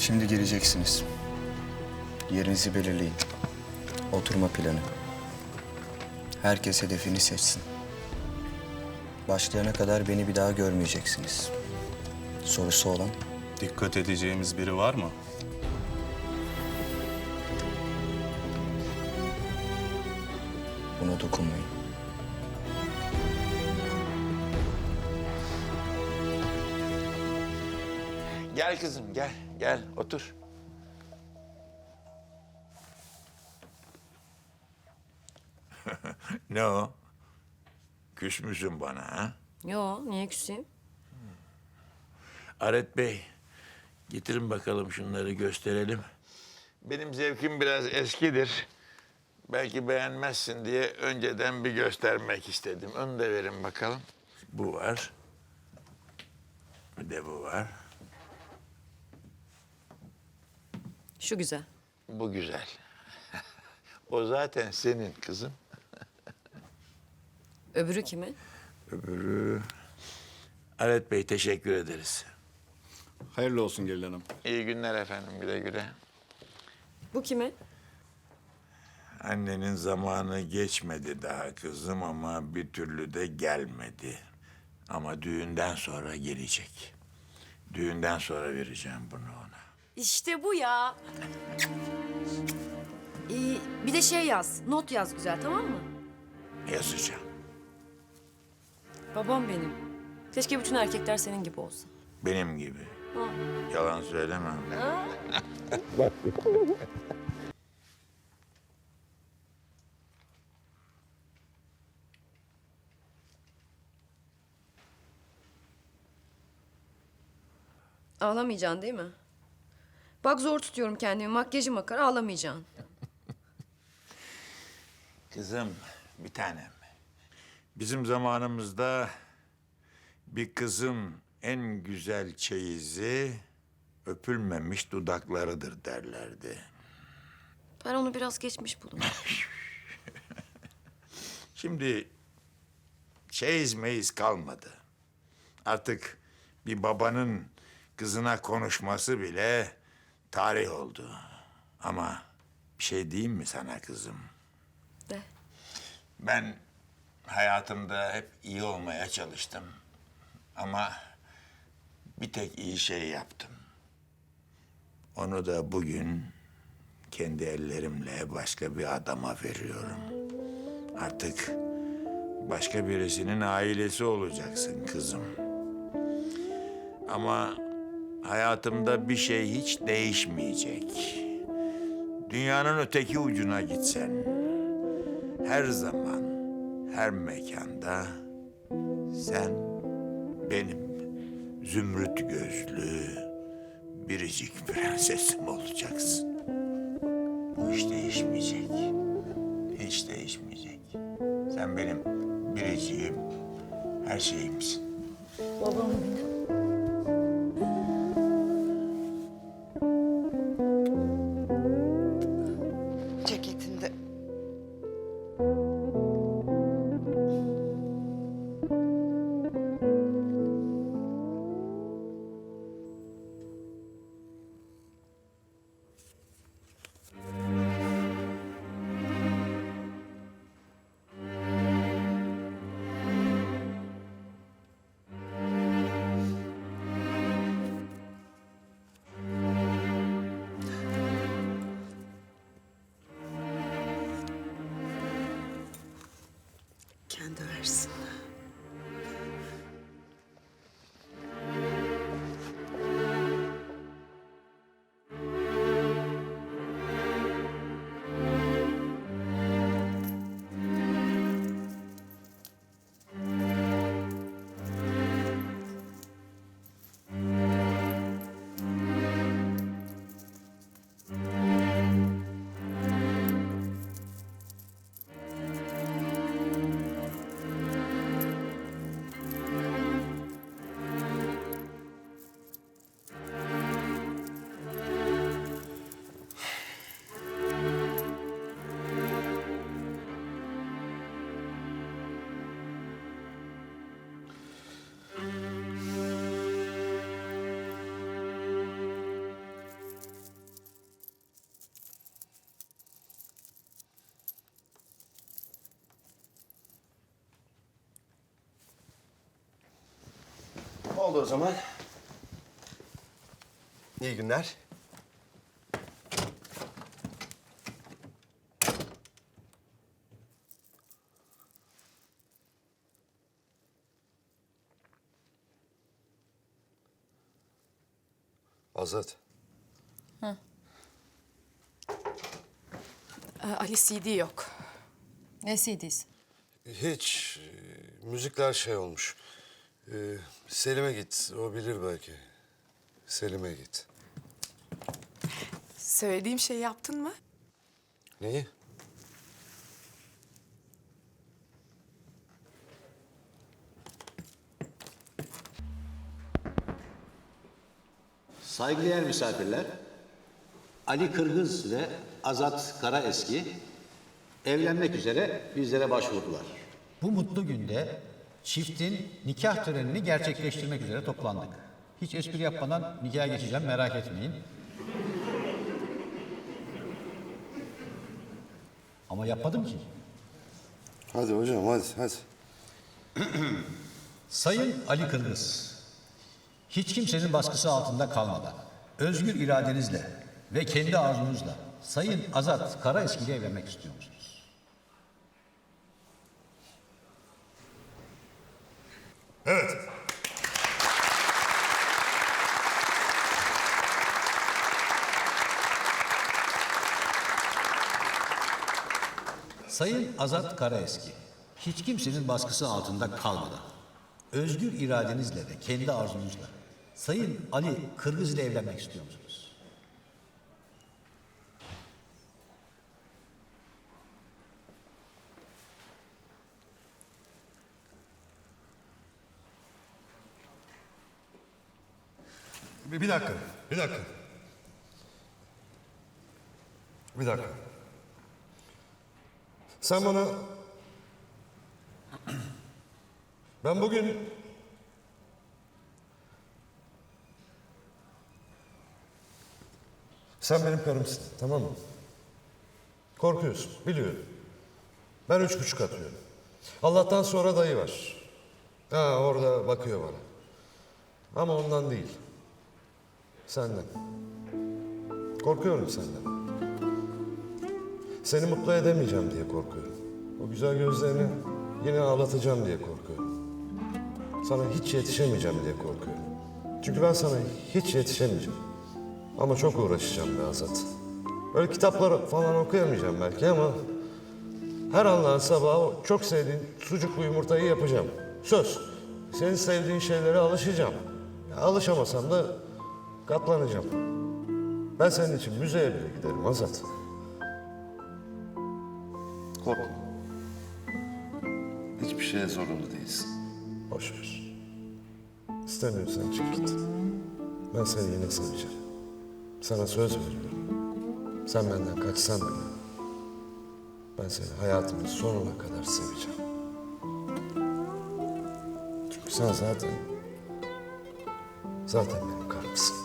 Şimdi gireceksiniz. Yerinizi belirleyin. Oturma planı. Herkes hedefini seçsin. Başlayana kadar beni bir daha görmeyeceksiniz. Sorusu olan Dikkat edeceğimiz biri var mı? buna dokunmayın. Gel kızım gel. Gel otur. ne o? Küs müsün bana ha? Yo, niye küseyim? Aret Bey, getirin bakalım şunları gösterelim. Benim zevkim biraz eskidir. Belki beğenmezsin diye önceden bir göstermek istedim. Onu da verin bakalım. Bu var. Bir de bu var. Şu güzel. Bu güzel. o zaten senin kızım. Öbürü kimin? Öbürü... Aret Bey teşekkür ederiz. Hayırlı olsun Gelin Hanım. İyi günler efendim güle güle. Bu kimin? Annenin zamanı geçmedi daha kızım ama bir türlü de gelmedi. Ama düğünden sonra gelecek. Düğünden sonra vereceğim bunu ona. İşte bu ya. Ee, bir de şey yaz, not yaz güzel tamam mı? Yazacağım. Babam benim. Keşke bütün erkekler senin gibi olsa. Benim gibi. Ha. Yalan söylemem. Ağlamayacaksın değil mi? Bak zor tutuyorum kendimi. Makyajım akar ağlamayacaksın. Kızım bir tanem. Bizim zamanımızda bir kızın en güzel çeyizi öpülmemiş dudaklarıdır derlerdi. Ben onu biraz geçmiş buldum. Şimdi çeyiz meyiz kalmadı. Artık bir babanın kızına konuşması bile tarih oldu. Ama bir şey diyeyim mi sana kızım? De. Ben hayatımda hep iyi olmaya çalıştım. Ama bir tek iyi şey yaptım. Onu da bugün kendi ellerimle başka bir adama veriyorum. Artık başka birisinin ailesi olacaksın kızım. Ama hayatımda bir şey hiç değişmeyecek. Dünyanın öteki ucuna gitsen, her zaman, her mekanda sen benim zümrüt gözlü biricik prensesim olacaksın. Bu hiç değişmeyecek. Hiç değişmeyecek. Sen benim biriciğim, her şeyimsin. Babam benim. Kendi versin. O zaman. İyi günler. Azat. Ee, Ali CD yok. Ne CD'si? Hiç. e, müzikler şey olmuş. E, Selim'e git. O bilir belki. Selim'e git. Söylediğim şeyi yaptın mı? Neyi? Saygıdeğer misafirler, Ali Kırgız ve Azat Karaeski evlenmek üzere bizlere başvurdular. Bu mutlu günde çiftin nikah törenini gerçekleştirmek üzere toplandık. Hiç espri yapmadan nikaha geçeceğim merak etmeyin. Ama yapmadım ki. Hadi hocam hadi hadi. Sayın Ali Kırgız, hiç kimsenin baskısı altında kalmadan, özgür iradenizle ve kendi arzunuzla Sayın Azat Karaeski ile evlenmek istiyor musunuz? Sayın Azat Karaeski, hiç kimsenin baskısı altında kalmadan, özgür iradenizle ve kendi arzunuzla Sayın Ali Kırgız ile evlenmek istiyor musunuz? Bir, bir dakika, bir dakika. Bir dakika. Sen bana... Ben bugün... Sen benim karımsın, tamam mı? Korkuyorsun, biliyorum. Ben üç buçuk atıyorum. Allah'tan sonra dayı var. Ha orada bakıyor bana. Ama ondan değil. Senden. Korkuyorum senden. Seni mutlu edemeyeceğim diye korkuyorum. O güzel gözlerini yine ağlatacağım diye korkuyorum. Sana hiç yetişemeyeceğim diye korkuyorum. Çünkü ben sana hiç yetişemeyeceğim. Ama çok uğraşacağım be Azat. Böyle kitaplar falan okuyamayacağım belki ama... ...her Allah'ın sabahı o çok sevdiğin sucuklu yumurtayı yapacağım. Söz. Senin sevdiğin şeylere alışacağım. Ya alışamasam da katlanacağım. Ben senin için müzeye bile giderim Azat. Korkma. Hiçbir şeye zorunda değilsin. Boş ver. İstemiyorsan çık git. Ben seni yine seveceğim. Sana söz veriyorum. Sen benden kaçsan bile ben seni hayatımın sonuna kadar seveceğim. Çünkü sen zaten zaten benim karımsın.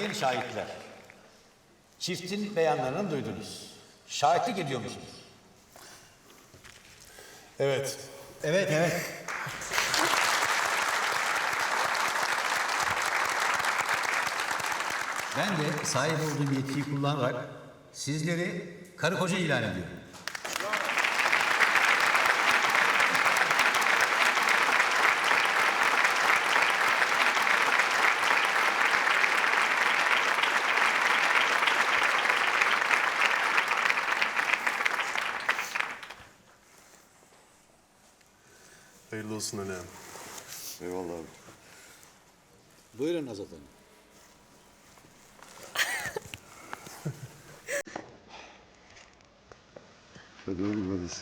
Sayın şahitler, çiftin beyanlarını duydunuz. Şahitlik ediyor musunuz? Evet. Evet, evet. Ben de sahip olduğum yetkiyi kullanarak sizleri karı koca ilan ediyorum. Olsun Ali abi. Eyvallah abi. Buyurun Azat Hanım. Hadi oğlum hadi